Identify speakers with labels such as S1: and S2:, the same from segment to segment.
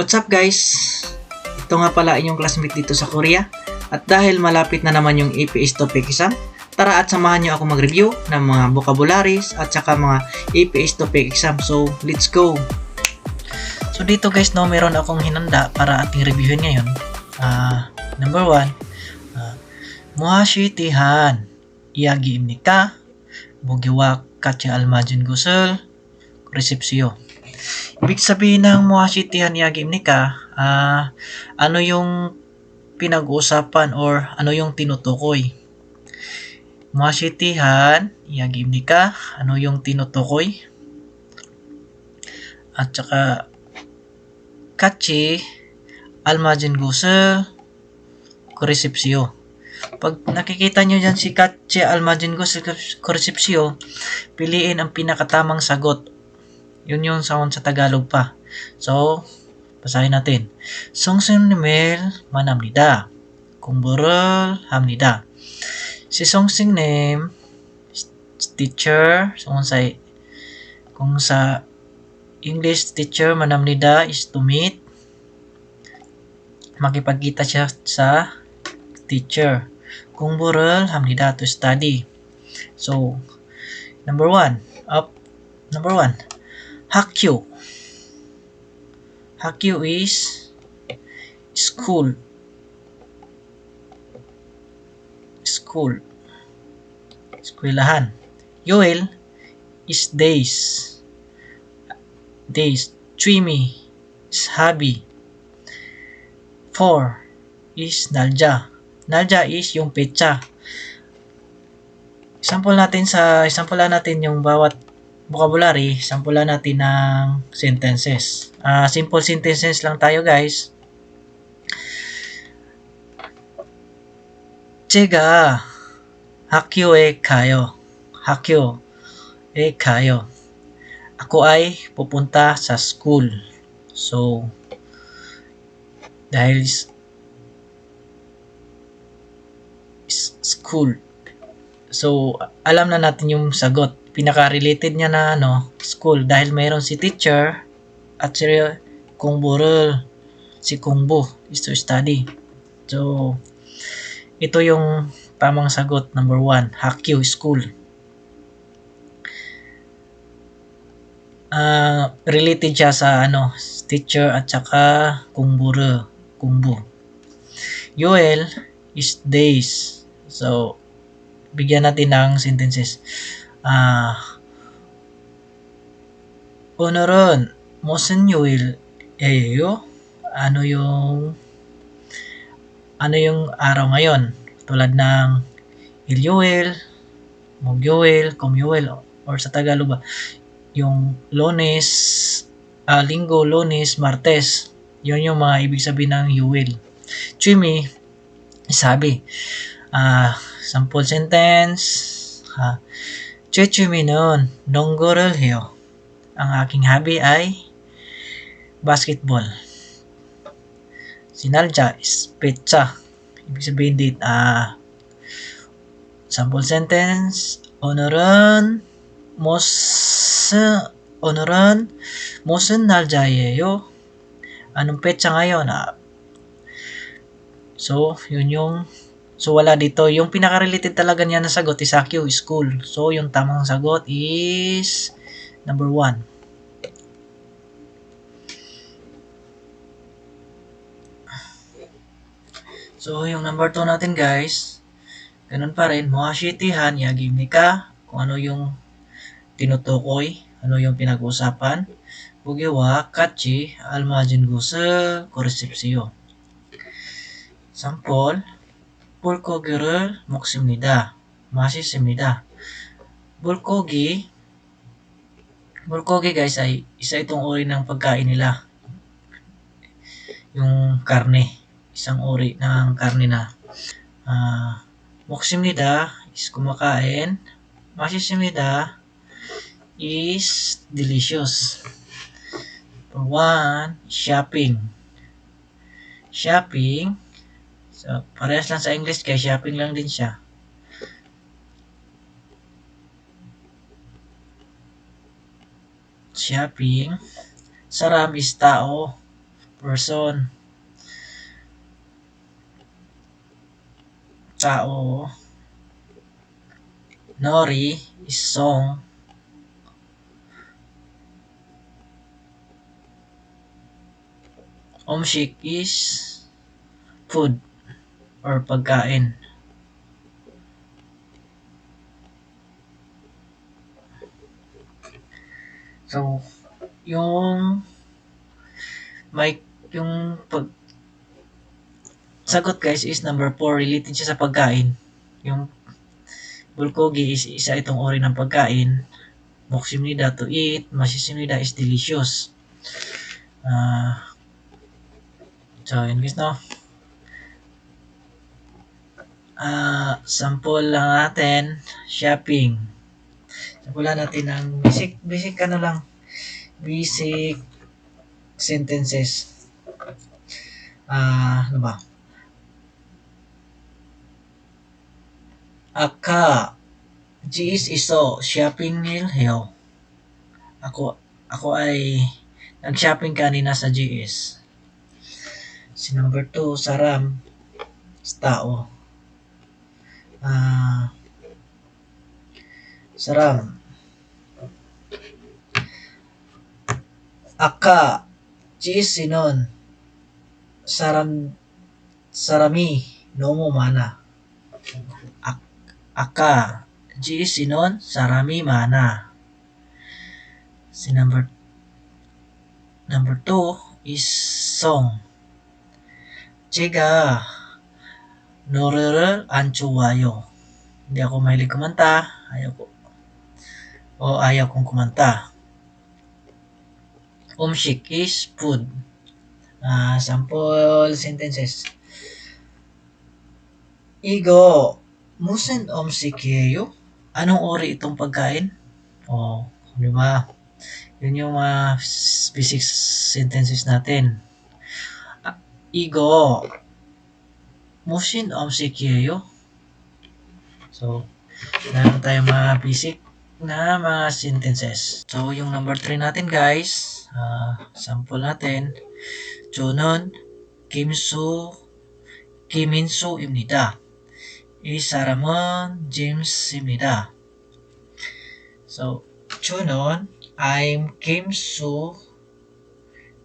S1: What's up guys? Ito nga pala inyong classmate dito sa Korea. At dahil malapit na naman yung APS topic exam, tara at samahan nyo ako mag-review ng mga vocabularies at saka mga APS topic exam. So, let's go! So dito guys, no, meron akong hinanda para ating reviewin ngayon. Ah, number one, uh, Muhashi Tihan, Iyagi Imnika, Bugiwa Katya Almajin Gusel, Resepsyo. Ibig sabihin ng Muhashi Tihan, Iyagi Imnika, ah, ano yung pinag-uusapan or ano yung tinutukoy. Muhashi Tihan, Iyagi Imnika, ano yung tinutukoy. At saka Kachi, Almajin Gusel, Koresepsyo. Pag nakikita nyo dyan si Kachi, Almajin Gusel, Koresepsyo, piliin ang pinakatamang sagot. Yun yung sound sa Tagalog pa. So, basahin natin. Songsun Nimel Manamnida. Kumburol Hamnida. Si Songsing name, teacher, kung sa, kung sa English teacher manamnida is to meet. Makipagkita siya sa teacher. Kung hamnida to study. So, number one, up, number one, hakyu. Hakyu is school. School. Eskwelahan. Yoel is days days. Twimi is hobby. Four is nalja. Nalja is yung petsa. Sample natin sa sample natin yung bawat vocabulary, sample natin ng sentences. Ah, simple sentences lang tayo, guys. 제가 학교에 가요. 학교에 가요. Ako ay pupunta sa school. So, dahil is, is school. So, alam na natin yung sagot. Pinaka-related niya na ano, school. Dahil mayroon si teacher at si Kung Burul, si Kung Bu is to study. So, ito yung tamang sagot. Number one, Hakyu School. uh, related siya sa ano, teacher at saka kumburo, kumbu. Yoel is days. So, bigyan natin ng sentences. Ah, Honoron, Monsignor Eyo, ano yung ano yung araw ngayon? Tulad ng Ilyuel, Mogyuel, Comyuel, or sa Tagalog ba? Yung Lones, uh, Linggo, Lones, Martes. Yun yung mga ibig sabihin ng Yuel. Chimi, sabi, ah, uh, sample sentence, ha, uh, Chechuminon Nongorelhyo. Ang aking hobby ay basketball. Sinalja is petsa. Ibig sabihin date, ah, sample sentence, onoran, mos, onoran, mosen naljayeyo. Anong petsa ngayon? Ah, so, yun yung So, wala dito. Yung pinaka-related talaga niya na sagot is Akio School. So, yung tamang sagot is number 1. So, yung number 2 natin guys, ganun pa rin. Mohashitihan, yagim ni ka. Kung ano yung tinutukoy, ano yung pinag-uusapan. Bugiwa, kachi, almajin gusa, koresepsiyo. Sample, bulkogi를 먹습니다. 맛있습니다. Bulgogi, bulgogi guys ay isa itong uri ng pagkain nila. Yung karne, isang uri ng karne na uh, 먹습니다 is kumakain. 맛있습니다 is delicious. For one, shopping. Shopping. So, parehas lang sa English kaya shopping lang din siya. Shopping. Saram is tao. person. Tao. Nori is song. Omshik is food or pagkain. So, yung may yung pag sagot guys is number 4 related siya sa pagkain. Yung bulgogi is isa itong uri ng pagkain. Moksimnida to eat, masisimnida is delicious. Ah so, yun guys, no? Ah, sample lang natin, shopping. Sample natin ng basic, basic ano lang, basic sentences. Ah, ano ba? Aka, GS iso, shopping nil hiyo. Ako, ako ay nag-shopping kanina sa GS. Si number 2, Saram, is tao. Ah, Saram. Aka, GS sinon, Saram, Sarami, nomo mana. Ak- Aka, GS sinon, Sarami mana. Si number number 2 is song. 제 Norrer Anchuwayo. Hindi ako mahilig kumanta. Ayaw ko. O ayaw kong kumanta. Umshik is food. Uh, sample sentences. Igo, musen omsikyeyo? Anong ori itong pagkain? O, oh, di ba? Yun yung mga uh, basic sentences natin. Ah, igo, musin umshik예요? So, meron tayong mga basic na mga sentences. So, yung number 3 natin guys, ah, sample natin. 저는 김수, 김인수입니다. 이 사람은 제임스입니다. So, 저는 I'm Kim Soo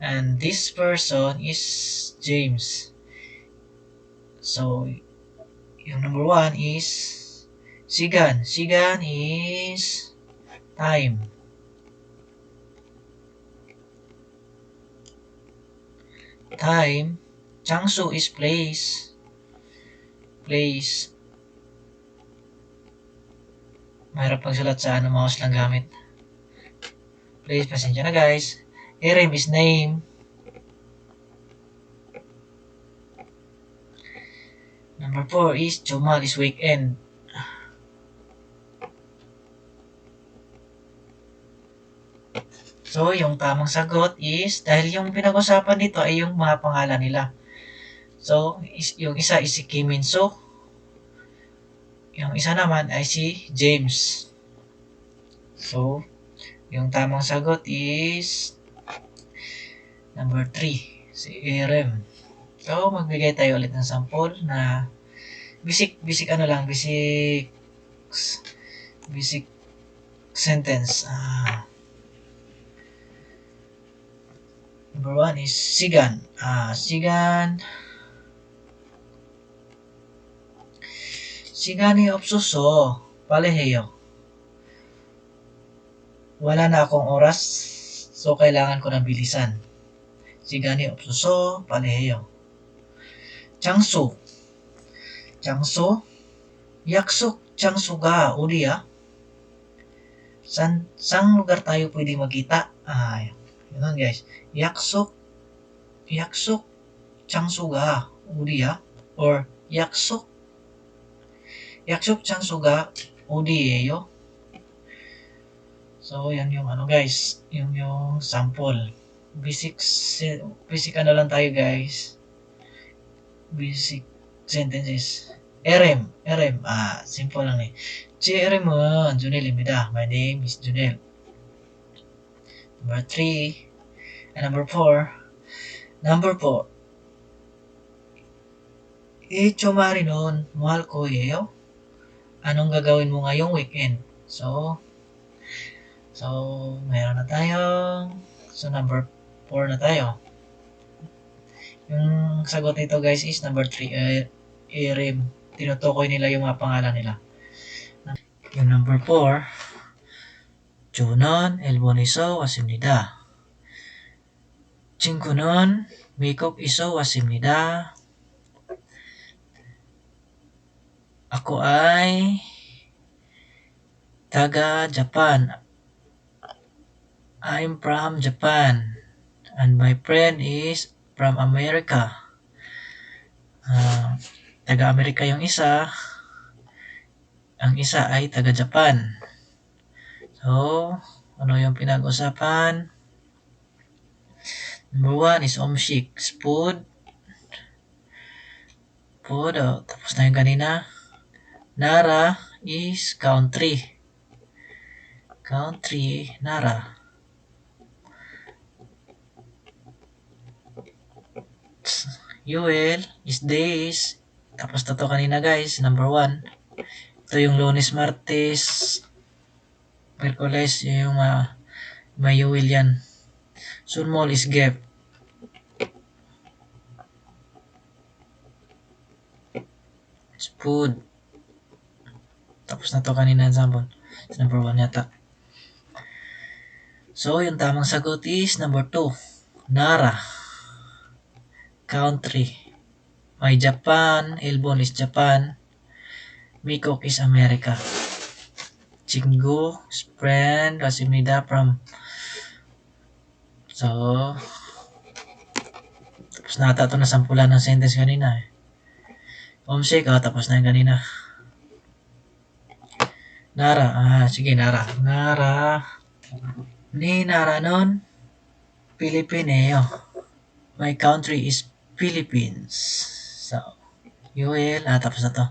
S1: and this person is James. So, yung number one is Sigan. Sigan is time. Time. Changsu is place. Place. Mahirap pagsulat sa ano, mouse lang gamit. Place, pasensya na guys. Erem is name. Number 4 is Jumal is weekend. So, yung tamang sagot is, dahil yung pinag-usapan dito ay yung mga pangalan nila. So, is, yung isa is si Kim Min Soo. Yung isa naman ay si James. So, yung tamang sagot is number 3, si Erem. So, magbigay tayo ulit ng sample na basic, basic ano lang, basic, basic sentence. Ah, number one is sigan. Ah, sigan. sigan Sigani opsuso, paleheyo. Wala na akong oras, so kailangan ko ng bilisan. sigan Sigani opsuso, paleheyo. Changsu, 장소. 장소. 약속 장소가 어디야? San, saan lugar tayo pwede magkita? Ah, yun guys. 약속, 약속 장소가 어디야? Or 약속, 약속 장소가 어디예요? So, yan yung ano guys, yung yung sample. Basic, se- basic ano lang tayo guys. Basic sentences. RM, RM, ah, simple lang eh. CRM mo, ah, Junel Imida. My name is Junel. Number 3, and number 4, number 4. Echo eh, Marinon, mahal ko iyo. Anong gagawin mo ngayong weekend? So, so, meron na tayong, so number 4 na tayo. Yung sagot nito guys is number 3, uh, eh, i-rib. Tinutukoy nila yung mga pangalan nila. Yung number 4, Jonon Elboniso Wasimnida. Chinkunon Mikok Iso Wasimnida. Ako ay taga Japan. I'm from Japan and my friend is from America. Uh, taga Amerika yung isa. Ang isa ay taga Japan. So, ano yung pinag-usapan? Number one is homesick. Food. Food. Oh, tapos na yung kanina. Nara is country. Country, Nara. Yuel is days. Tapos na to kanina guys. Number one. Ito yung lunes, martes, merkules. Yung uh, may Yuel yan. Sunmol is gap. Food. Tapos na to kanina example. It's number 1 yata. So, yung tamang sagot is number 2. Nara. Country. May Japan. Elbon is Japan. Mikok is America. Chingu friend. Rasimida from So, tapos na ata ito na sampulan ng sentence kanina eh. Homesick, ah, tapos na yung kanina. Nara, ah, sige, Nara. Nara. Ni Nara nun, Filipineo. My country is Philippines. UL, ah, tapos na to.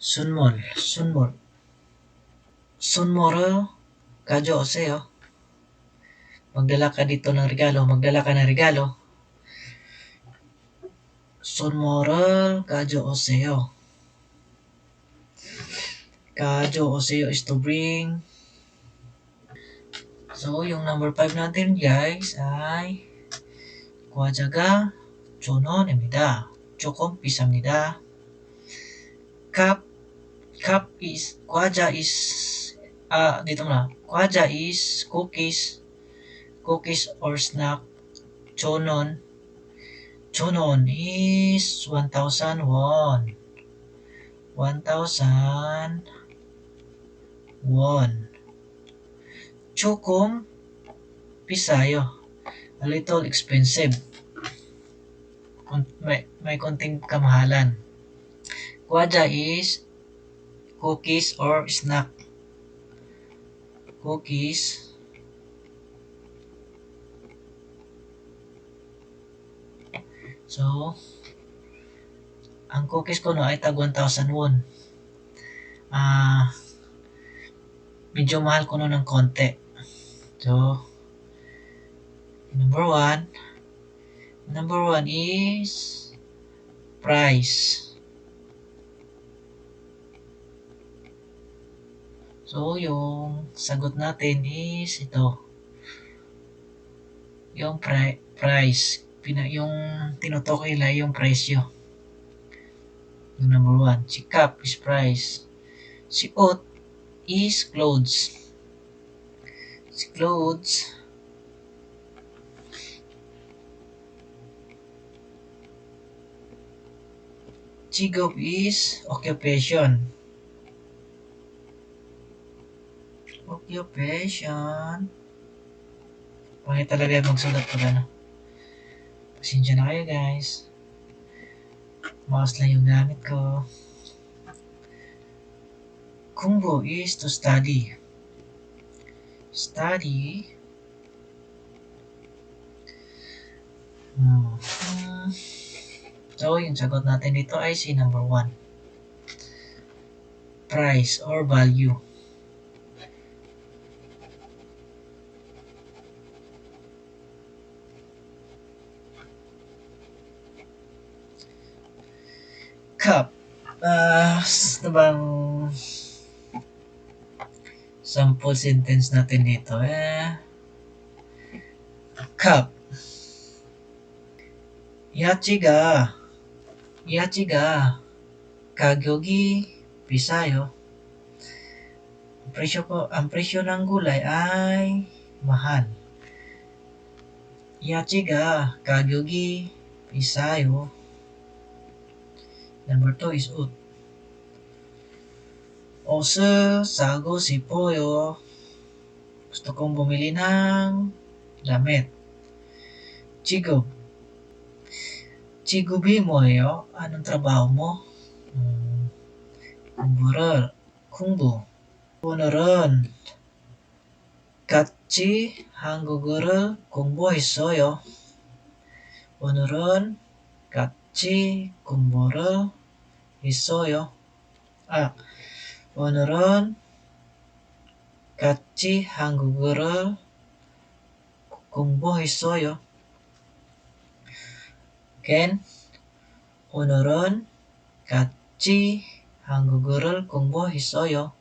S1: Sunmol, Sunmol. Sunmoro, Kajo Jose. Oh. Magdala ka dito ng regalo, magdala ka ng regalo. Sunmoral, Kajo Oseo. Oh. Kajo Oseo oh, is to bring. So, yung number 5 natin, guys, ay Kwajaga Chono Nemida. 조금 비쌉니다. cup cup is 과자 is ah dito na 과자 is cookies cookies or snack chonon chonon is 1,000 won 1,000 won 조금 pisayo a little expensive Kun- may, may konting kamahalan Kwaja is cookies or snack. Cookies. So, ang cookies ko no ay tag 1,000 won. Ah, medyo mahal ko no ng konti. So, number one. Number one is price. So, yung sagot natin is ito. Yung pri- price. Pina, yung tinutukoy nila yung presyo. Yung number one. Si cup is price. Si oat is clothes. Si clothes Chigop is occupation. Occupation. Pangit talaga magsulat pag ano. Pasensya na kayo guys. Mouse lang yung gamit ko. Kumbo is to study. Study. Hmm. So, yung sagot natin dito ay C number 1. Price or value. Cup. Ah, uh, ano bang sample sentence natin dito? Eh, cup. Yachi ga Yachiga 八が kagogi pisayo. Presyo ko, ang presyo ng gulay ay mahal. Yachi ga kagogi pisayo. Number 2 is ut. Osu sago sipoyo. Gusto kong bumili ng damit. Chigob. 직업이 뭐예요? Trabaho mo? 음, 공부를, 공부. 오늘은 같이 한국어를 공부했어요. 오늘은 같이 공부를 했어요. 아, 오늘은 같이 한국어를 공부했어요. Again, 오늘은 같이 한국어를 공부했어요.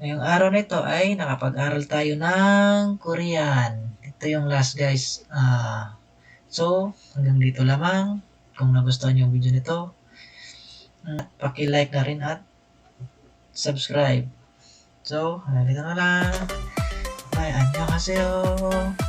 S1: Ngayong araw na ito ay nakapag-aral tayo ng Korean. Ito yung last guys. Ah, so, hanggang dito lamang. Kung nagustuhan niyo yung video nito, mm, paki-like na rin at subscribe. So, hanggang dito na lang. Bye, annyeonghaseyo.